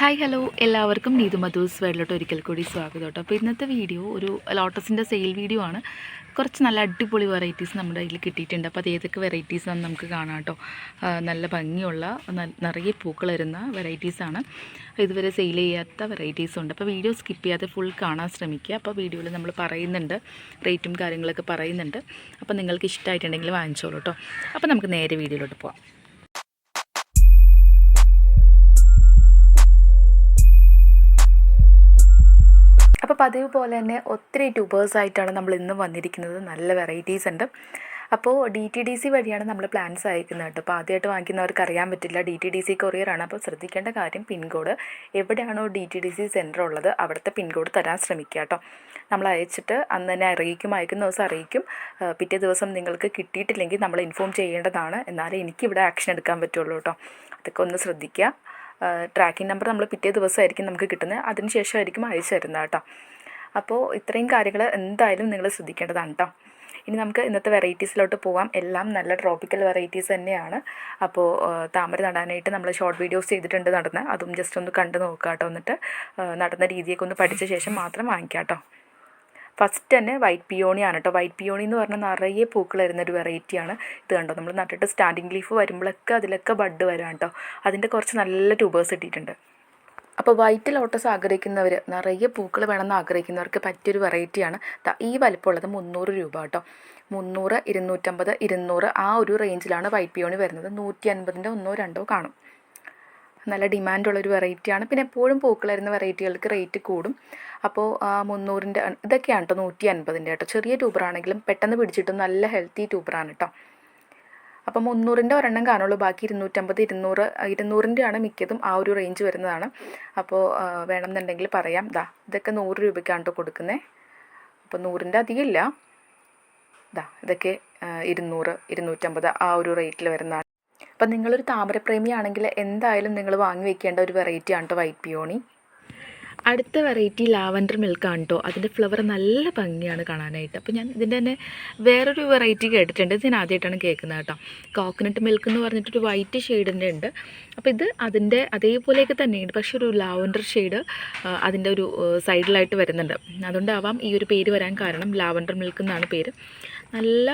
Hi hello എല്ലാവർക്കും നീതു മധൂസ് വേളിലോട്ട് ഒരിക്കൽ കൂടി സ്വാഗതം കേട്ടോ. അപ്പോൾ ഇന്നത്തെ വീഡിയോ ഒരു ലോട്ടസിന്റെ സെയിൽ വീഡിയോ ആണ്. കുറച്ച് നല്ല അടിപൊളി വെറൈറ്റീസ് നമ്മുടെ കയ്യിൽ കിട്ടിയിട്ടുണ്ട്. അപ്പോൾ അത് ഏതൊക്കെ വെറൈറ്റീസ് ആണെന്ന് നമുക്ക് കാണാം കേട്ടോ. നല്ല ഭംഗിയുള്ള നിറയെ പൂക്കൾ വരുന്ന വെറൈറ്റീസാണ് ഇതുവരെ സെയിൽ ചെയ്യാത്ത വെറൈറ്റീസ് ഉണ്ട്. അപ്പോൾ വീഡിയോ സ്കിപ്പ് ചെയ്യാതെ ഫുൾ കാണാൻ ശ്രമിക്കുക. അപ്പോൾ വീഡിയോയിൽ നമ്മൾ പറയുന്നുണ്ട്. റേറ്റും കാര്യങ്ങളൊക്കെ പറയുന്നുണ്ട്. അപ്പോൾ നിങ്ങൾക്ക് ഇഷ്ടമായിട്ടുണ്ടെങ്കിൽ വാങ്ങിച്ചോളൂ കേട്ടോ. അപ്പോൾ നമുക്ക് നേരെ വീഡിയോയിലോട്ട് പോവാം. പതിവ് പോലെ തന്നെ ഒത്തിരി ട്യൂബേഴ്സായിട്ടാണ് നമ്മൾ ഇന്ന് വന്നിരിക്കുന്നത്. നല്ല വെറൈറ്റീസ് ഉണ്ട്. അപ്പോൾ ഡി ടി ഡി സി വഴിയാണ് നമ്മൾ പ്ലാൻസ് അയക്കുന്നത് കേട്ടോ. അപ്പോൾ ആദ്യമായിട്ട് വാങ്ങിക്കുന്നവർക്ക് അറിയാൻ പറ്റില്ല. ഡി ടി ഡി സി കൊറിയറാണ് അപ്പോൾ ശ്രദ്ധിക്കേണ്ട കാര്യം പിൻകോഡ്. എവിടെയാണോ D T D C centre ഉള്ളത് അവിടുത്തെ പിൻകോഡ് തരാൻ ശ്രമിക്കുക കേട്ടോ. നമ്മൾ അയച്ചിട്ട് അന്ന് തന്നെ അറിയിക്കും. അയക്കുന്ന ദിവസം അറിയിക്കും. പിറ്റേ ദിവസം നിങ്ങൾക്ക് കിട്ടിയിട്ടില്ലെങ്കിൽ നമ്മൾ ഇൻഫോം ചെയ്യേണ്ടതാണ്. എന്നാലേ എനിക്കിവിടെ ആക്ഷൻ എടുക്കാൻ പറ്റുള്ളൂ കേട്ടോ. അതൊക്കെ ഒന്ന് ശ്രദ്ധിക്കുക. ട്രാക്കിംഗ് നമ്പർ നമ്മൾ പിറ്റേ ദിവസമായിരിക്കും നമുക്ക് കിട്ടുന്നത്. അതിന് ശേഷമായിരിക്കും അയച്ചു തരുന്നത് കേട്ടോ. അപ്പോൾ ഇത്രയും കാര്യങ്ങൾ എന്തായാലും നിങ്ങൾ ശ്രദ്ധിക്കേണ്ടതാണ് കേട്ടോ. ഇനി നമുക്ക് ഇന്നത്തെ വെറൈറ്റീസിലോട്ട് പോവാം. എല്ലാം നല്ല ട്രോപ്പിക്കൽ വെറൈറ്റീസ് തന്നെയാണ്. അപ്പോൾ താമര നടാനായിട്ട് നമ്മൾ ഷോർട്ട് വീഡിയോസ് ചെയ്തിട്ടുണ്ട് നടന്ന്. അതും ജസ്റ്റ് ഒന്ന് കണ്ടു നോക്കാം കേട്ടോ എന്നിട്ട് നടുന്ന രീതിയൊക്കെ ഒന്ന് പഠിച്ച ശേഷം മാത്രം വാങ്ങിക്കാം കേട്ടോ. ഫസ്റ്റ് തന്നെ വൈറ്റ് പിയോണിയാണ് കേട്ടോ വൈറ്റ് പിയോണി എന്ന് പറഞ്ഞാൽ നിറയെ പൂക്കൾ വരുന്ന ഒരു വെറൈറ്റിയാണ് ഇത് കണ്ടോ? നമ്മൾ നട്ടിട്ട് സ്റ്റാൻഡിങ് ലീഫ് വരുമ്പോഴൊക്കെ അതിലൊക്കെ ബഡ് വരാം കേട്ടോ അതിന്റെ കുറച്ച് നല്ല ട്യൂബേഴ്സ് ഇട്ടിട്ടുണ്ട്. അപ്പോൾ വൈറ്റ് ലോട്ടസ് ആഗ്രഹിക്കുന്നവർ നിറയെ പൂക്കൾ വേണമെന്ന് ആഗ്രഹിക്കുന്നവർക്ക് പറ്റിയൊരു വെറൈറ്റിയാണ് ഈ വലിപ്പമുള്ളത് മുന്നൂറ് രൂപ കേട്ടോ മുന്നൂറ് ഇരുന്നൂറ്റമ്പത് ഇരുന്നൂറ് ആ ഒരു റേഞ്ചിലാണ് വൈറ്റ് പിയോണി വരുന്നത്. നൂറ്റി അൻപതിന്റെ ഒന്നോ രണ്ടോ കാണും. നല്ല ഡിമാൻഡുള്ളൊരു വെറൈറ്റിയാണ്. പിന്നെ എപ്പോഴും പൂക്കൾ വരുന്ന വെറൈറ്റികൾക്ക് റേറ്റ് കൂടും. അപ്പോൾ മുന്നൂറിന്റെ ഇതൊക്കെയാണ് കേട്ടോ നൂറ്റി അൻപതിന്റെ കേട്ടോ. ചെറിയ ട്യൂബറാണെങ്കിലും പെട്ടെന്ന് പിടിച്ചിട്ടും നല്ല ഹെൽത്തി ട്യൂബറാണ് കേട്ടോ അപ്പോൾ മുന്നൂറിന്റെ ഒരെണ്ണം കാണുള്ളൂ. ബാക്കി ഇരുന്നൂറ്റമ്പത് ഇരുന്നൂറ് ഇരുന്നൂറിന്റെ ആണ് മിക്കതും ആ ഒരു റേഞ്ച് വരുന്നതാണ്. അപ്പോൾ വേണമെന്നുണ്ടെങ്കിൽ പറയാം. ദാ ഇതൊക്കെ നൂറ് രൂപയ്ക്കാണ് കേട്ടോ കൊടുക്കുന്നത് അപ്പോൾ നൂറിന്റെ അധികം ഇല്ല. ദാ ഇതൊക്കെ ഇരുന്നൂറ് ഇരുന്നൂറ്റമ്പത് ആ ഒരു റേറ്റിൽ വരുന്നതാണ്. അപ്പം നിങ്ങളൊരു താമരപ്രേമിയാണെങ്കിൽ എന്തായാലും നിങ്ങൾ വാങ്ങി വെക്കേണ്ട ഒരു വെറൈറ്റിയാണ് കേട്ടോ വൈറ്റ് പിയോണി. അടുത്ത വെറൈറ്റി ലാവൻഡർ ആണ് കേട്ടോ അതിന്റെ ഫ്ലവർ നല്ല ഭംഗിയാണ് കാണാനായിട്ട്. അപ്പോൾ ഞാൻ ഇതിന്റെ തന്നെ വേറൊരു വെറൈറ്റി കേട്ടിട്ടുണ്ട്. ഇത് ഞാൻ ആദ്യമായിട്ടാണ് കേൾക്കുന്നത് കേട്ടോ കോക്കനട്ട് മിൽക്ക് എന്ന് പറഞ്ഞിട്ടൊരു വൈറ്റ് ഷെയ്ഡിന്റെ ഉണ്ട്. അപ്പോൾ ഇത് അതിന്റെ അതേപോലെയൊക്കെ തന്നെയുണ്ട്. പക്ഷെ ഒരു ലാവൻഡർ ഷെയ്ഡ് അതിന്റെ ഒരു സൈഡിലായിട്ട് വരുന്നുണ്ട്. അതുകൊണ്ടാവാം ഈ ഒരു പേര് വരാൻ കാരണം ലാവൻഡർ മിൽക്ക് എന്നാണ് പേര്. നല്ല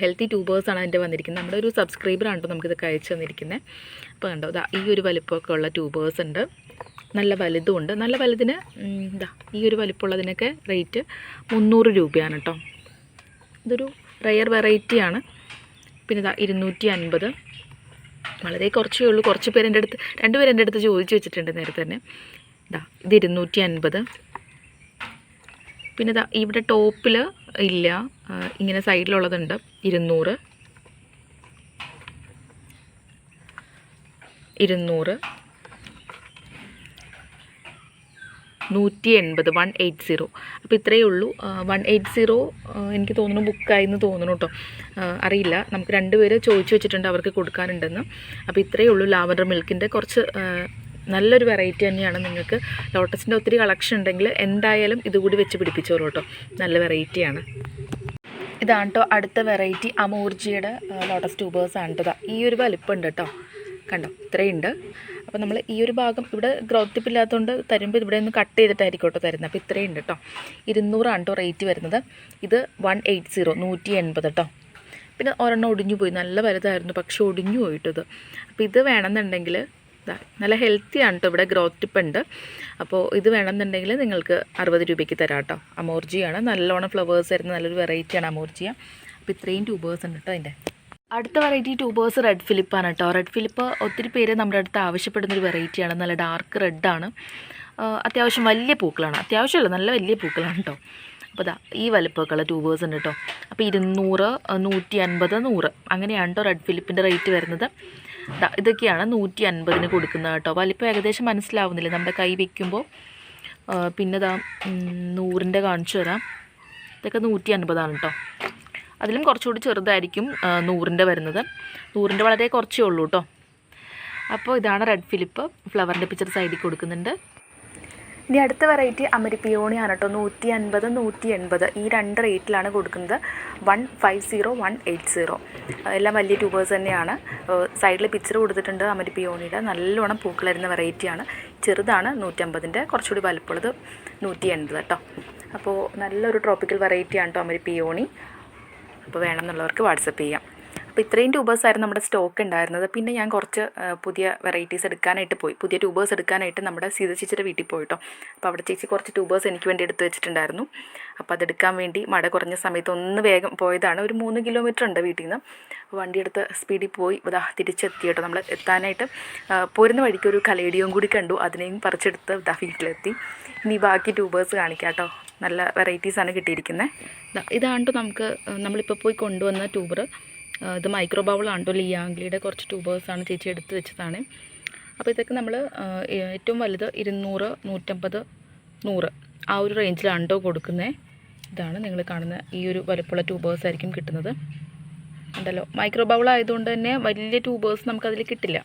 ഹെൽത്തി ട്യൂബേഴ്സാണ് അതിന്റെ വന്നിരിക്കുന്നത്. നമ്മുടെ ഒരു സബ്സ്ക്രൈബറാണ് കേട്ടോ നമുക്കിതൊക്കെ അയച്ചു തന്നിരിക്കുന്നത് അപ്പോൾ കണ്ടോ ഈ ഒരു വലിപ്പമൊക്കെ ഉള്ള ട്യൂബേഴ്സ് ഉണ്ട്. നല്ല വലുതുമുണ്ട്. നല്ല വലുതിന് ഇതാ ഈ ഒരു വലിപ്പമുള്ളതിനൊക്കെ റേറ്റ് മുന്നൂറ് രൂപയാണ് കേട്ടോ ഇതൊരു റയർ വെറൈറ്റിയാണ് പിന്നെ ഇതാ ഇരുന്നൂറ്റി അൻപത് വളരെ കുറച്ചേ ഉള്ളൂ. കുറച്ച് പേരെന്റെ അടുത്ത് രണ്ട് പേര് എന്റെ അടുത്ത് ചോദിച്ചു വെച്ചിട്ടുണ്ട് നേരത്തെ തന്നെ. ഇതാ ഇത് ഇരുന്നൂറ്റി അൻപത് പിന്നെ ഇതാ ഇവിടെ ടോപ്പിൽ ഇല്ല. ഇങ്ങനെ സൈഡിലുള്ളതുണ്ട്. ഇരുന്നൂറ്. ഇരുന്നൂറ്. നൂറ്റി എൺപത് വൺ എയ്റ്റ് സീറോ അപ്പോൾ ഇത്രയേ ഉള്ളൂ. വൺ എയ്റ്റ് സീറോ എനിക്ക് തോന്നുന്നു ബുക്കായി എന്ന് തോന്നുന്നു കേട്ടോ. അറിയില്ല. നമുക്ക് രണ്ടുപേര് ചോദിച്ചു വെച്ചിട്ടുണ്ട് അവർക്ക് കൊടുക്കാനുണ്ടെന്ന്. അപ്പോൾ ഇത്രയേ ഉള്ളൂ ലാവൻഡർ മിൽക്കിന്റെ കുറച്ച് നല്ലൊരു വെറൈറ്റി തന്നെയാണ് നിങ്ങൾക്ക്. ലോട്ടസിന്റെ ഒത്തിരി കളക്ഷൻ ഉണ്ടെങ്കിൽ എന്തായാലും ഇതുകൂടി വെച്ച് പിടിപ്പിച്ചോളൂ കേട്ടോ. നല്ല വെറൈറ്റിയാണ് ഇതാണ് കേട്ടോ അടുത്ത വെറൈറ്റി അമൂർജിയുടെ ലോട്ടസ് ട്യൂബേഴ്സ് ആണ് കേട്ടോ. ഈ ഒരു വലിപ്പമുണ്ട് കേട്ടോ. കണ്ടോ? ഇത്രയുണ്ട്. അപ്പോൾ നമ്മൾ ഈ ഒരു ഭാഗം ഇവിടെ ഗ്രോത്ത് ടിപ്പ് ഇല്ലാത്തതുകൊണ്ട് തരുമ്പോൾ ഇവിടെ ഒന്ന് കട്ട് ചെയ്തിട്ടായിരിക്കും കേട്ടോ തരുന്നത് അപ്പോൾ ഇത്രയും ഉണ്ട് കേട്ടോ ഇരുന്നൂറാണ് കേട്ടോ റേറ്റ് വരുന്നത്. ഇത് വൺ എയ്റ്റ് സീറോ നൂറ്റി എൺപത് കേട്ടോ പിന്നെ ഒരെണ്ണം ഒടിഞ്ഞു പോയി. നല്ല വലുതായിരുന്നു പക്ഷെ ഒടിഞ്ഞു പോയിട്ടത്. അപ്പോൾ ഇത് വേണമെന്നുണ്ടെങ്കിൽ നല്ല ഹെൽത്തി ആണ് കേട്ടോ ഇവിടെ ഗ്രോത്ത് ടിപ്പ് ഉണ്ട്. അപ്പോൾ ഇത് വേണമെന്നുണ്ടെങ്കിൽ നിങ്ങൾക്ക് അറുപത് രൂപയ്ക്ക് തരാം കേട്ടോ അമോർജിയാണ്. നല്ലോണം ഫ്ലവേഴ്സ് വരുന്ന നല്ലൊരു വെറൈറ്റിയാണ് അമോർജിയ. അപ്പോൾ ഇത്രയും ട്യൂബേഴ്സ് ഉണ്ട് കേട്ടോ അതിന്റെ അടുത്ത വെറൈറ്റി ട്യൂബേഴ്സ് റെഡ് ഫിലിപ്പാണ് കേട്ടോ റെഡ് ഫിലിപ്പ് ഒത്തിരി പേര് നമ്മുടെ അടുത്ത് ആവശ്യപ്പെടുന്നൊരു വെറൈറ്റിയാണ് നല്ല ഡാർക്ക് റെഡാണ് അത്യാവശ്യം വലിയ പൂക്കളാണ്. അത്യാവശ്യമല്ല നല്ല വലിയ പൂക്കളാണ് കേട്ടോ അപ്പോൾ ഇതാ ഈ വലിപ്പമൊക്കെയുള്ള ട്യൂബേഴ്സ് ഉണ്ട് കേട്ടോ അപ്പോൾ ഇരുന്നൂറ് നൂറ്റി അൻപത് നൂറ്. അങ്ങനെയാണ് കേട്ടോ റെഡ് ഫിലിപ്പിന്റെ റേറ്റ് വരുന്നത്. ഇതൊക്കെയാണ് നൂറ്റി അൻപതിന് കൊടുക്കുന്നത് കേട്ടോ വലിപ്പം ഏകദേശം മനസ്സിലാവുന്നില്ല. നമ്മുടെ കൈ വയ്ക്കുമ്പോൾ പിന്നെ ഇതാ നൂറിന്റെ കാണിച്ചു തരാം. ഇതൊക്കെ നൂറ്റി അൻപതാണ് കേട്ടോ അതിലും കുറച്ചുകൂടി ചെറുതായിരിക്കും നൂറിന്റെ വരുന്നത്. നൂറിന്റെ വളരെ കുറച്ചേ ഉള്ളൂ കേട്ടോ അപ്പോൾ ഇതാണ് റെഡ് ഫിലിപ്പ് ഫ്ലവറിന്റെ പിക്ചർ സൈഡിൽ കൊടുക്കുന്നുണ്ട്. ഇനി അടുത്ത വെറൈറ്റി അമരിപ്പിയോണിയാണ് കേട്ടോ നൂറ്റി അൻപത് നൂറ്റി എൺപത് ഈ രണ്ട് റേറ്റിലാണ് കൊടുക്കുന്നത്. One five zero one eight zero. എല്ലാം വലിയ ട്യൂബേഴ്സ് തന്നെയാണ്. സൈഡിൽ പിക്ചർ കൊടുത്തിട്ടുണ്ട് അമരിപ്പിയോണിയുടെ. നല്ലോണം പൂക്കൾ വരുന്ന വെറൈറ്റിയാണ്. ചെറുതാണ് നൂറ്റമ്പതിന്റെ കുറച്ചുകൂടി വലുപ്പമുള്ളത് നൂറ്റി എൺപത് കേട്ടോ അപ്പോൾ നല്ലൊരു ട്രോപ്പിക്കൽ വെറൈറ്റിയാണ് കേട്ടോ അമരി പിയോണി അപ്പോൾ വേണമെന്നുള്ളവർക്ക് വാട്സപ്പ് ചെയ്യാം. അപ്പോൾ ഇത്രയും ട്യൂബേഴ്സായിരുന്നു നമ്മുടെ സ്റ്റോക്ക് ഉണ്ടായിരുന്നത്. പിന്നെ ഞാൻ കുറച്ച് പുതിയ വെറൈറ്റീസ് എടുക്കാനായിട്ട് പോയി. പുതിയ ട്യൂബേഴ്സ് എടുക്കാനായിട്ട് നമ്മുടെ സീത ചേച്ചിയുടെ വീട്ടിൽ പോയിട്ടോ. അപ്പോൾ അവിടെ ചേച്ചി കുറച്ച് ട്യൂബേഴ്സ് എനിക്ക് വേണ്ടി എടുത്ത് വെച്ചിട്ടുണ്ടായിരുന്നു. അപ്പോൾ അതെടുക്കാൻ വേണ്ടി മഴ കുറഞ്ഞ സമയത്ത് ഒന്ന് വേഗം പോയതാണ്. ഒരു മൂന്ന് കിലോമീറ്റർ ഉണ്ട് വീട്ടിൽ നിന്ന്. വണ്ടി എടുത്ത് സ്പീഡിൽ പോയി. ഇതാ തിരിച്ചെത്തി കേട്ടോ. നമ്മൾ എത്താനായിട്ട് പോരുന്ന വഴിക്ക് ഒരു കലേഡിയും കൂടി കണ്ടു. അതിനെയും പറിച്ചെടുത്ത് ഇതാ വീട്ടിലെത്തി. ഇനി ബാക്കി ട്യൂബേഴ്സ് കാണിക്കാം കേട്ടോ. നല്ല വെറൈറ്റീസാണ് കിട്ടിയിരിക്കുന്നത് ഇതാണ്ടോ നമുക്ക് നമ്മളിപ്പോൾ പോയി കൊണ്ടുവന്ന ട്യൂബർ ഇത് മൈക്രോ ബൗളാണ്ടോ ലിയാംഗ്ലിയുടെ കുറച്ച് ട്യൂബേഴ്സാണ് ചേച്ചി എടുത്ത് വെച്ചതാണ്. അപ്പോൾ ഇതൊക്കെ നമ്മൾ ഏറ്റവും വലുത് ഇരുന്നൂറ് നൂറ്റമ്പത് നൂറ് ആ ഒരു റേഞ്ചിലാണ്ടോ കൊടുക്കുന്നത് ഇതാണ് നിങ്ങൾ കാണുന്ന ഈ ഒരു വലുപ്പമുള്ള ട്യൂബേഴ്സ് ആയിരിക്കും കിട്ടുന്നത്. ഉണ്ടല്ലോ മൈക്രോ ബൗൾ ആയതുകൊണ്ട് തന്നെ വലിയ ട്യൂബേഴ്സ് നമുക്കതിൽ കിട്ടില്ല.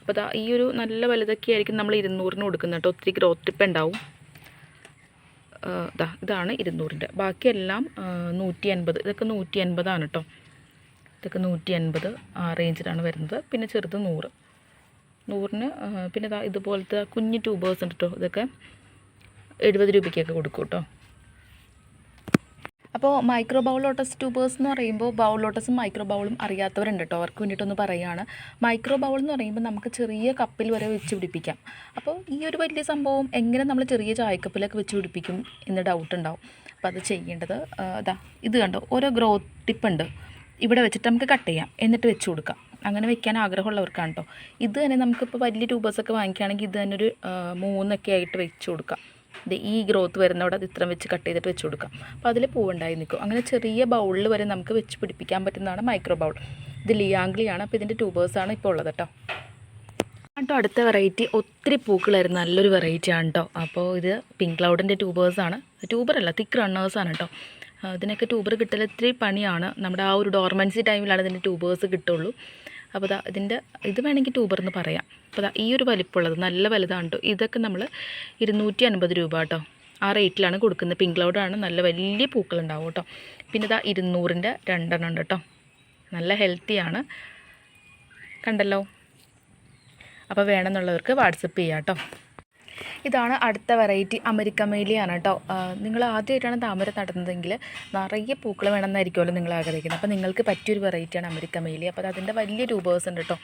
അപ്പോൾ ഈ ഒരു നല്ല വലുതൊക്കെ ആയിരിക്കും നമ്മൾ ഇരുന്നൂറിന് കൊടുക്കുന്നത് കേട്ടോ. ഒത്തിരി ഗ്രോത്ത് ടിപ്പ് ഉണ്ടാവും. ദാ ഇതാണ് ഇരുന്നൂറിന്റെ. ബാക്കിയെല്ലാം നൂറ്റി അൻപത് ഇതൊക്കെ നൂറ്റി അൻപതാണ് കേട്ടോ ഇതൊക്കെ നൂറ്റി അൻപത് ആ റേഞ്ചിലാണ് വരുന്നത്. പിന്നെ ചെറുത് നൂറ്. നൂറിന് പിന്നെ ഇതുപോലത്തെ കുഞ്ഞ് ട്യൂബേഴ്സ് ഉണ്ട് കേട്ടോ ഇതൊക്കെ എഴുപത് രൂപയ്ക്കൊക്കെ കൊടുക്കും കേട്ടോ അപ്പോൾ മൈക്രോ ബൗൾ ലോട്ടസ് ട്യൂബേഴ്സ് എന്ന് പറയുമ്പോൾ ബൗൾ ലോട്ടസും മൈക്രോ ബൗളും അറിയാത്തവരുണ്ട് കേട്ടോ അവർക്ക് വേണ്ടിയിട്ടൊന്ന് പറയുകയാണ് മൈക്രോ ബൗൾ എന്ന് പറയുമ്പോൾ നമുക്ക് ചെറിയ കപ്പിൽ വരെ വെച്ച് പിടിപ്പിക്കാം. അപ്പോൾ ഈ ഒരു വലിയ സംഭവം എങ്ങനെ നമ്മൾ ചെറിയ ചായക്കപ്പിലൊക്കെ വെച്ച് പിടിപ്പിക്കും എന്ന് ഡൗട്ട് ഉണ്ടാവും. അപ്പോൾ അത് ചെയ്യേണ്ടത് അതാ ഇതാ കണ്ടോ? ഓരോ ഗ്രോത്ത് ടിപ്പ് ഉണ്ട്. ഇവിടെ വെച്ചിട്ട് നമുക്ക് കട്ട് ചെയ്യാം. എന്നിട്ട് വെച്ച് കൊടുക്കാം. അങ്ങനെ വെക്കാൻ ആഗ്രഹമുള്ളവർക്കാണ് കേട്ടോ ഇത് തന്നെ നമുക്കിപ്പോൾ വലിയ ട്യൂബേഴ്സൊക്കെ വാങ്ങിക്കുകയാണെങ്കിൽ ഇത് തന്നെ ഒരു മൂന്നൊക്കെ ആയിട്ട് വെച്ച് കൊടുക്കാം. ഇത് ഈ ഗ്രോത്ത് വരുന്നവിടെ അത് ഇത്രയും വെച്ച് കട്ട് ചെയ്തിട്ട് വെച്ച് കൊടുക്കാം. അപ്പോൾ അതിൽ പൂവുണ്ടായി നിൽക്കും. അങ്ങനെ ചെറിയ ബൗളിൽ വരെ നമുക്ക് വെച്ച് പിടിപ്പിക്കാൻ പറ്റുന്നതാണ് മൈക്രോ ബൗൾ ഇത് ലിയാംഗ്ലിയാണ് അപ്പോൾ ഇതിന്റെ ട്യൂബേഴ്സാണ് ഇപ്പോൾ ഉള്ളത് കേട്ടോ കേട്ടോ അടുത്ത വെറൈറ്റി ഒത്തിരി പൂക്കളായിരുന്നു. നല്ലൊരു വെറൈറ്റി ആണ് കേട്ടോ അപ്പോൾ ഇത് പിങ്ക് ക്ലൗഡിന്റെ ട്യൂബേഴ്സാണ് ട്യൂബറല്ല തിക്ക് റണ്ണേഴ്സാണ് കേട്ടോ ഇതിനൊക്കെ ട്യൂബർ കിട്ടൽ ഇത്തിരി പണിയാണ്. നമ്മുടെ ആ ഒരു ഡോർമൻസി ടൈമിലാണ് ഇതിന്റെ ട്യൂബേഴ്സ് കിട്ടുള്ളൂ. അപ്പോൾ ദാ ഇതിന്റെ ഇത് വേണമെങ്കിൽ ട്യൂബർന്ന് പറയാം. അപ്പോൾ ഈ ഒരു വലിപ്പമുള്ളത് നല്ല വലുതാണ് കേട്ടോ ഇതൊക്കെ നമ്മൾ ഇരുന്നൂറ്റി അൻപത് രൂപ കേട്ടോ. ആ റേറ്റിലാണ് കൊടുക്കുന്നത്. പിങ്ക് ക്ലൗഡാണ് നല്ല വലിയ പൂക്കളുണ്ടാവും കേട്ടോ. പിന്നെ ഇതാ ഇരുന്നൂറിന്റെ രണ്ടെണ്ണം ഉണ്ട് കേട്ടോ. നല്ല ഹെൽത്തിയാണ് കണ്ടല്ലോ? അപ്പോൾ വേണമെന്നുള്ളവർക്ക് വാട്സപ്പ് ചെയ്യാം കേട്ടോ. ഇതാണ് അടുത്ത വെറൈറ്റി അമരിക്കമേലിയാണ് കേട്ടോ നിങ്ങൾ ആദ്യമായിട്ടാണ് താമര നടുന്നതെങ്കിൽ നിറയെ പൂക്കൾ വേണമെന്നായിരിക്കുമല്ലോ നിങ്ങൾ ആഗ്രഹിക്കുന്നത്. അപ്പോൾ നിങ്ങൾക്ക് പറ്റിയൊരു വെറൈറ്റിയാണ് അമരിക്കമേലി അപ്പോൾ അത് അതിന്റെ വലിയ രൂപേഴ്സ് ഉണ്ട് കേട്ടോ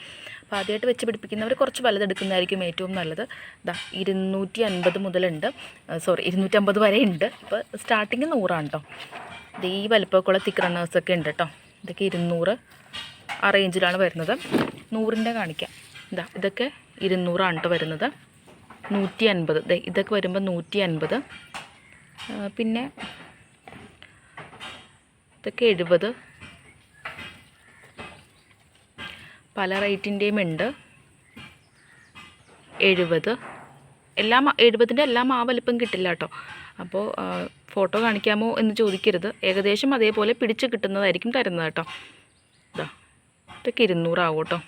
അപ്പോൾ ആദ്യമായിട്ട് വെച്ച് പിടിപ്പിക്കുന്നവർ കുറച്ച് വലുതെടുക്കുന്നതായിരിക്കും ഏറ്റവും നല്ലത്. ഇതാ ഇരുന്നൂറ്റി അൻപത് മുതലുണ്ട് സോറി ഇരുന്നൂറ്റമ്പത് വരെ ഉണ്ട്. ഇപ്പോൾ സ്റ്റാർട്ടിങ് നൂറാണ് കേട്ടോ ഇത് ഈ വലുപ്പമൊക്കെയുള്ള തിക്ക് റണ്ണേഴ്സൊക്കെ ഉണ്ട് കേട്ടോ ഇതൊക്കെ ഇരുന്നൂറ് ആ റേഞ്ചിലാണ് വരുന്നത്. നൂറിന്റെ കാണിക്കാം. ഇതാ ഇതൊക്കെ ഇരുന്നൂറാണ് കേട്ടോ വരുന്നത്. നൂറ്റി അൻപത് ഇതൊക്കെ വരുമ്പോൾ നൂറ്റി അൻപത് പിന്നെ ഇതൊക്കെ എഴുപത്. പല റേറ്റിന്റെയും ഉണ്ട്. എഴുപത്. എല്ലാം എഴുപതിന്റെ എല്ലാം ആ വലിപ്പം കിട്ടില്ല കേട്ടോ. അപ്പോൾ ഫോട്ടോ കാണിക്കാമോ എന്ന് ചോദിക്കരുത്. ഏകദേശം അതേപോലെ പിടിച്ച് കിട്ടുന്നതായിരിക്കും തരുന്നത് കേട്ടോ. ഇതാ ഇതൊക്കെ ഇരുന്നൂറാവും കേട്ടോ.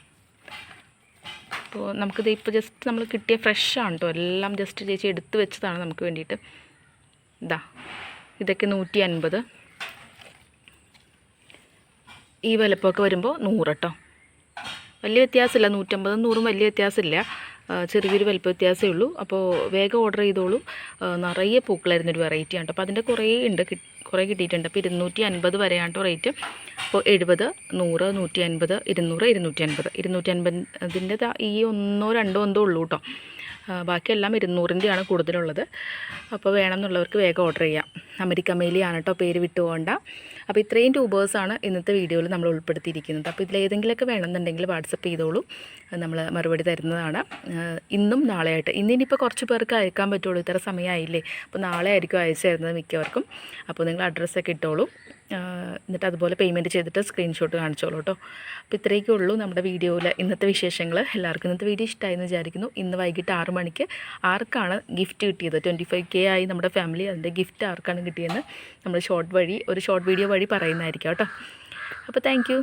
അപ്പോൾ നമുക്കിത് ഇപ്പോൾ ജസ്റ്റ് നമ്മൾ കിട്ടിയ ഫ്രഷാണ് കേട്ടോ എല്ലാം ജസ്റ്റ് ചേച്ചി എടുത്തു വെച്ചതാണ് നമുക്ക് വേണ്ടിയിട്ട്. ഇതാ ഇതൊക്കെ നൂറ്റി അൻപത് ഈ വലുപ്പമൊക്കെ വരുമ്പോൾ നൂറ് കേട്ടോ വലിയ വ്യത്യാസമില്ല നൂറ്റമ്പതും നൂറും വലിയ വ്യത്യാസമില്ല. ചെറിയൊരു വലിപ്പ വ്യത്യാസമേ ഉള്ളൂ. അപ്പോൾ വേഗം ഓർഡർ ചെയ്തോളൂ. നിറയെ പൂക്കളായിരുന്ന ഒരു വെറൈറ്റി ആണ് അപ്പോൾ അതിന്റെ കുറേ ഉണ്ട് കുറേ കിട്ടിയിട്ടുണ്ട്. അപ്പോൾ ഇരുന്നൂറ്റി അൻപത് വരെയാണ് റേറ്റ് അപ്പോൾ എഴുപത് നൂറ് നൂറ്റി അൻപത് ഇരുന്നൂറ് ഇരുന്നൂറ്റി അൻപത് ഇരുന്നൂറ്റി അൻപതിന്റെ ഈ ഒന്നോ രണ്ടോ എന്തോ ഉള്ളൂ കേട്ടോ ബാക്കിയെല്ലാം ഇരുന്നൂറിന്റെയാണ് കൂടുതലുള്ളത്. അപ്പോൾ വേണമെന്നുള്ളവർക്ക് വേഗം ഓർഡർ ചെയ്യാം. അമേരിക്ക മേലിയാണ് കേട്ടോ പേര് വിട്ടുപോകണ്ട. അപ്പോൾ ഇത്രയും ട്യൂബേഴ്സാണ് ഇന്നത്തെ വീഡിയോയിൽ നമ്മൾ ഉൾപ്പെടുത്തിയിരിക്കുന്നത്. അപ്പോൾ ഇതിലേതെങ്കിലുമൊക്കെ വേണമെന്നുണ്ടെങ്കിൽ വാട്സപ്പ് ചെയ്തോളൂ. നമ്മൾ മറുപടി തരുന്നതാണ്. ഇന്നും നാളെയായിട്ട്. ഇന്ന് ഇന്നിനിപ്പോൾ കുറച്ച് പേർക്ക് അയക്കാൻ പറ്റുള്ളൂ. ഇത്ര സമയമായില്ലേ. അപ്പോൾ നാളെ ആയിരിക്കും അയച്ചു തരുന്നത് മിക്കവർക്കും. അപ്പോൾ നിങ്ങൾ അഡ്രസ്സൊക്കെ ഇട്ടോളൂ. എന്നിട്ട് അതുപോലെ പേയ്മെന്റ് ചെയ്തിട്ട് സ്ക്രീൻഷോട്ട് കാണിച്ചോളൂ കേട്ടോ. അപ്പോൾ ഇത്രയൊക്കെ ഉള്ളൂ നമ്മുടെ വീഡിയോയിൽ ഇന്നത്തെ വിശേഷങ്ങൾ. എല്ലാവർക്കും ഇന്നത്തെ വീഡിയോ ഇഷ്ടമായെന്ന് വിചാരിക്കുന്നു. ഇന്ന് വൈകിട്ട് ആറ് മണിക്ക് ആർക്കാണ് ഗിഫ്റ്റ് കിട്ടിയത്? ട്വന്റി ഫൈവ് കെ ആയി നമ്മുടെ ഫാമിലി അതിന്റെ ഗിഫ്റ്റ് ആർക്കാണ് കിട്ടിയതെന്ന് നമ്മൾ ഷോർട്ട് വഴി ഒരു ഷോർട്ട് വീഡിയോ വഴി പറയുന്നതായിരിക്കും കേട്ടോ. അപ്പോൾ താങ്ക്